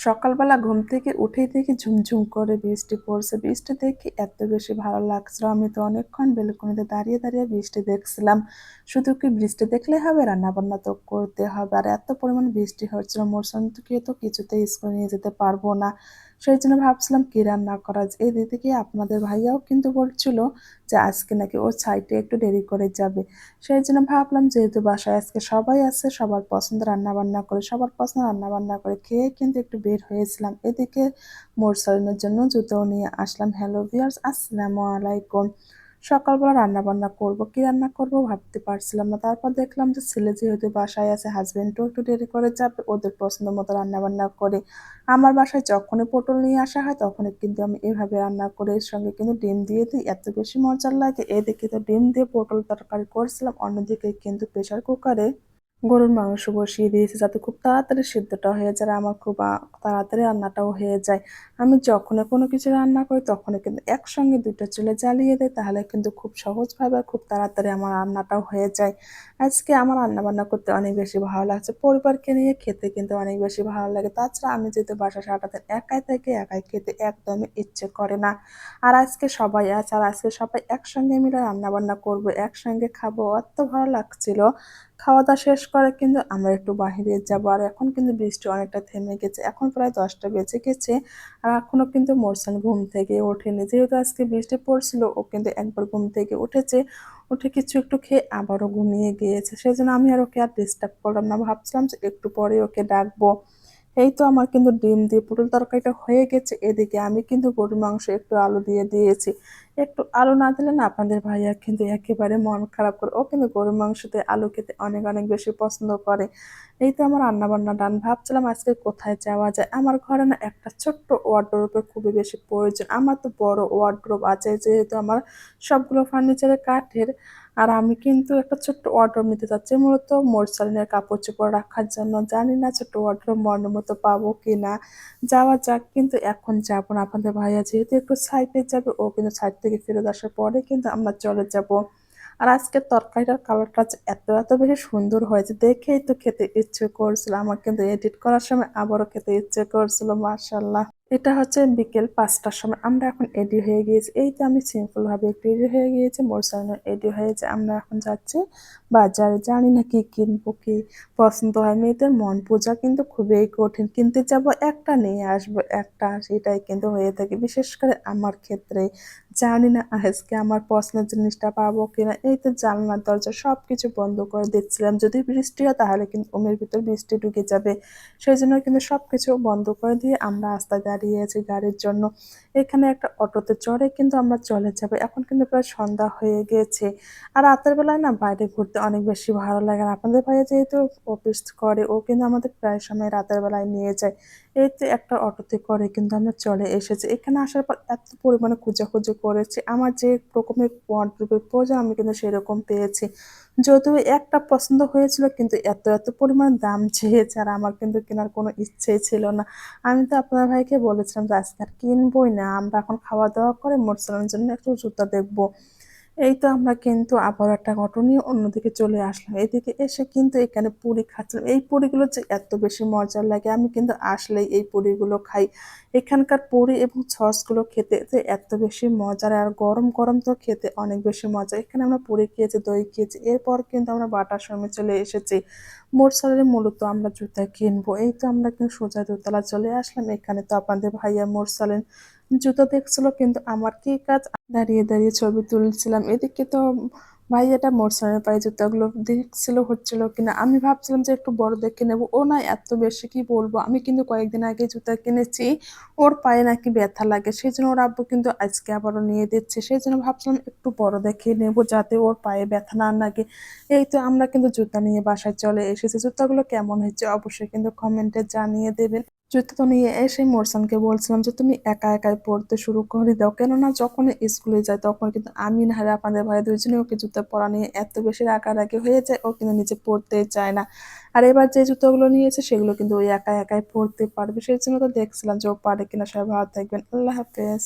সকালবেলা ঘুম থেকে উঠেই দেখি ঝুমঝুম করে বৃষ্টি পড়ছে। বৃষ্টি দেখে এত বেশি ভালো লাগছিল। আমি তো অনেকক্ষণ বেলকনিতে দাঁড়িয়ে দাঁড়িয়ে বৃষ্টি দেখছিলাম। শুধু কি বৃষ্টি দেখলে হবে? রান্নাবান্না তো করতে হবে। আর এত পরিমাণ বৃষ্টি হচ্ছিল মোরসানকে তো কিছুতেই স্কুলে নিয়ে যেতে পারব না। সেই জন্য ভাবছিলাম কী রান্না করা যায়। এই দিকে আপনাদের ভাইয়াও কিন্তু বলছিল যে আজকে নাকি ও সাইডে একটু দেরি করে যাবে। সেই জন্য ভাবলাম যেহেতু বাসায় আজকে সবাই আছে, সবার পছন্দ রান্না বান্না করে, সবার পছন্দ রান্না বান্না করে খেয়ে কিন্তু একটু বের হয়েছিলাম। এদিকে মোরসালিনের জন্য জুতো নিয়ে আসলাম। হ্যালো ভিয়ার্স আসসালামু আলাইকুম। সকালবেলা রান্না বান্না করব, কি রান্না করব ভাবতে পারছিলাম না। তারপর দেখলাম যে ছেলে যেহেতু বাসায় আছে হাজব্যান্ডও একটু দেরি করে যাবে, ওদের পছন্দ মতো রান্না বান্না করে। আমার বাসায় যখনই পটল নিয়ে আসা হয়, তখনই কিন্তু আমি এভাবে রান্না করে এর সঙ্গে কিন্তু ডিম দিয়ে দিই। এত বেশি মজার লাগে। এদিকে তো ডিম দিয়ে পটল তরকারি করছিলাম, অন্যদিকে কিন্তু প্রেশার কুকারে গরুর মাংস বসিয়ে দিয়েছি যাতে খুব তাড়াতাড়ি সিদ্ধটা হয়ে যায় আমার খুব তাড়াতাড়ি রান্নাটাও হয়ে যায়। আমি যখনই কোনো কিছু রান্না করি তখনই কিন্তু একসঙ্গে দুটো চুলে জ্বালিয়ে দেয় তাহলে কিন্তু খুব সহজভাবে খুব তাড়াতাড়ি আমার রান্নাটাও হয়ে যায়। আজকে আমার রান্না বান্না করতে অনেক বেশি ভালো লাগছে, পরিবারকে নিয়ে খেতে কিন্তু অনেক বেশি ভালো লাগে। তাছাড়া আমি যেহেতু বাসা সারাটা দিন একাই থেকে, একাই খেতে একদমই ইচ্ছে করে না। আর আজকে সবাই আছে, আর আজকে সবাই একসঙ্গে মিলে রান্না বান্না করব, একসঙ্গে খাব, অত ভালো লাগছিল। খাওয়া দাওয়া শেষ করে কিন্তু আমরা একটু বাহিরে যাব। আর এখন কিন্তু বৃষ্টি অনেকটা থেমে গেছে। এখন প্রায় দশটা বেজে গেছে। আর এখনও কিন্তু মোরসান ঘুম থেকে ওঠেনি। যেহেতু আজকে বৃষ্টি পড়ছিল, ও কিন্তু একবার ঘুম থেকে উঠেছে। উঠে কিছু একটু খেয়ে আবারও ঘুমিয়ে গিয়েছে। সেই জন্য আমি আর ওকে আর ডিস্টার্ব করলাম না। ভাবছিলাম যে একটু পরে ওকে ডাকবো। এই তো আমার কিন্তু ডিম দিয়ে পটল তরকারিটা হয়ে গেছে। এদিকে আমি কিন্তু গরুর মাংস একটু আলু দিয়ে দিয়েছি। একটু আলু না দিলে না আপনাদের ভাইয়া কিন্তু একেবারে মন খারাপ করে, ও কিন্তু গরুর মাংসতে আলু খেতে অনেক অনেক বেশি পছন্দ করে। এই তো আমার রান্না বান্না ডান। ভাবছিলাম আজকে কোথায় যাওয়া যায়? আমার ঘরে না একটা ছোট্ট ওয়ার্ড্রোপের খুবই বেশি প্রয়োজন। আমার তো বড় ওয়ার্ড্রোপ আছে, যেহেতু আমার সবগুলো ফার্নিচারের কাঠের। আর আমি কিন্তু একটা ছোট্ট ওয়ার্ড্রোব নিতে চাচ্ছি মূলত মোরসালিনের কাপড় চোপড় রাখার জন্য। জানি না ছোট্ট ওয়ার্ড্রোব মন মতো পাবো কি না যাওয়া যাক, কিন্তু এখন যাব না। আপনাদের ভাইয়া যেহেতু একটু সাইডে যাবে, ও কিন্তু সাইড থেকে ফেরত আসার পরে কিন্তু আমরা চলে যাব। আর আজকের তরকারিটার কালারটা এত এত বেশি সুন্দর হয়েছে, দেখেই তো খেতে ইচ্ছে করছিল। আমার কিন্তু এডিট করার সময় আবারও খেতে ইচ্ছে করছিল মার্শাল্লাহ এটা হচ্ছে বিকেল পাঁচটার সময়। আমরা এখন এডি হয়ে গিয়েছি। এই তো আমি সিম্পলভাবে একটু এডি হয়ে গিয়েছি মোরসানো এডি হয়েছে আমরা এখন যাচ্ছি বাজারে জানি না কি কিনবো, কি পছন্দ হয়। মেয়েদের মন পূজা কিন্তু খুবই কঠিন। কিনতে যাব, একটা নিয়ে আসব, একটা সেটাই কিন্তু হয়ে থাকে। বিশেষ করে আমার ক্ষেত্রে জানি না আজকে আমার পছন্দের জিনিসটা পাবো কিনা। এই তো জানলার দরজা সব কিছু বন্ধ করে দিচ্ছিলাম। যদি বৃষ্টি হয় তাহলে কিন্তু ওমের ভিতর বৃষ্টি ঢুকে যাবে। সেই জন্য কিন্তু সব কিছু বন্ধ করে দিয়ে আমরা রাস্তায় দাঁড়িয়ে আছি গাড়ির জন্য। এখানে একটা অটোতে চড়ে কিন্তু আমরা চলে যাব। এখন কিন্তু প্রায় সন্ধ্যা হয়ে গেছে। আর রাতের বেলায় না বাইরে ঘুরতে অনেক বেশি ভালো লাগে। আর আপনাদের ভাইয়া যেহেতু অফিস করে, ও কিন্তু আমাদের প্রায় সময় রাতের বেলায় নিয়ে যায়। এই তো একটা অটোতে করে, কিন্তু আমরা চলে এসেছি। এখানে আসার পর এত পরিমাণে খুঁজে করেছি। আমার যে রকমের ওয়ার্ড্রোবের প্রয়োজন আমি কিন্তু সেরকম পেয়েছি। যদিও একটা পছন্দ হয়েছিল, কিন্তু এত এত পরিমাণ দাম চেয়েছে আর আমার কিন্তু কেনার কোনো ইচ্ছেই ছিল না। আমি তো আপনার ভাইকে বলেছিলাম যে, আজকে আর কিনবই না, আমরা এখন খাওয়া দাওয়া করে মোটসালামের জন্য একটু জুতা দেখব। এই তো আমরা কিন্তু আবার একটা অটো নিয়ে অন্যদিকে চলে আসলাম। এদিকে এসে কিন্তু এখানে পুরি খাচ্ছিলাম এই পুরিগুলো যে এত বেশি মজার লাগে, আমি কিন্তু আসলেই এই পুরিগুলো খাই। এখানকার পুরি এবং সসগুলো খেতে যে এত বেশি মজার, আর গরম গরম তো খেতে অনেক বেশি মজা। এখানে আমরা পুরি খেয়েছি, দই খেয়েছি, এরপর কিন্তু আমরা বাটার সময় চলে এসেছি। মোরসালের মূলত আমরা জুতা কিনবো। এই তো আমরা কিন্তু সোজা দোতলা চলে আসলাম। এখানে তো আপনাদের ভাইয়া মোরসালেন জুতো দেখছিল, কিন্তু আমার কি কাজ? দাঁড়িয়ে দাঁড়িয়ে ছবি তুলছিলাম। এদিকে তো ভাইয়াটা মোরসানের পায়ে জুতাগুলো দেখছিল, হচ্ছিল কিনা? আমি ভাবছিলাম যে একটু বড় দেখে নেব। ও না, এত বেশি কি বলব? আমি কিন্তু কয়েকদিন আগে জুতা কিনেছি। ওর পায়ে নাকি ব্যথা লাগে। সেই জন্য ওর আব্বু কিন্তু আজকে আবারও নিয়ে দিচ্ছে। সেই জন্য ভাবছিলাম একটু বড় দেখে নেব যাতে ওর পায়ে ব্যথা না লাগে। এই তো আমরা কিন্তু জুতা নিয়ে বাসায় চলে এসেছি। জুতাগুলো কেমন হয়েছে অবশ্যই কিন্তু কমেন্টে জানিয়ে দেবেন। জুতো নিয়ে এসে মোরসানকে বলছিলাম যে, তুমি একা একাই পড়তে শুরু করে দাও। কেননা যখন স্কুলে যায়, তখন কিন্তু আমি না আপনাদের ভাই দুজনে ওকে জুতো পরা নিয়ে এত বেশি রাগারাগি হয়ে যায়, ও কিন্তু নিজে পড়তে চায় না। আর এবার যে জুতোগুলো নিয়েছে, সেগুলো কিন্তু ওই একা একাই পড়তে পারবে। সেই জন্য তো দেখছিলাম যে, ও পারে কিনা, সবাই ভালো থাকবেন। আল্লাহ হাফেজ।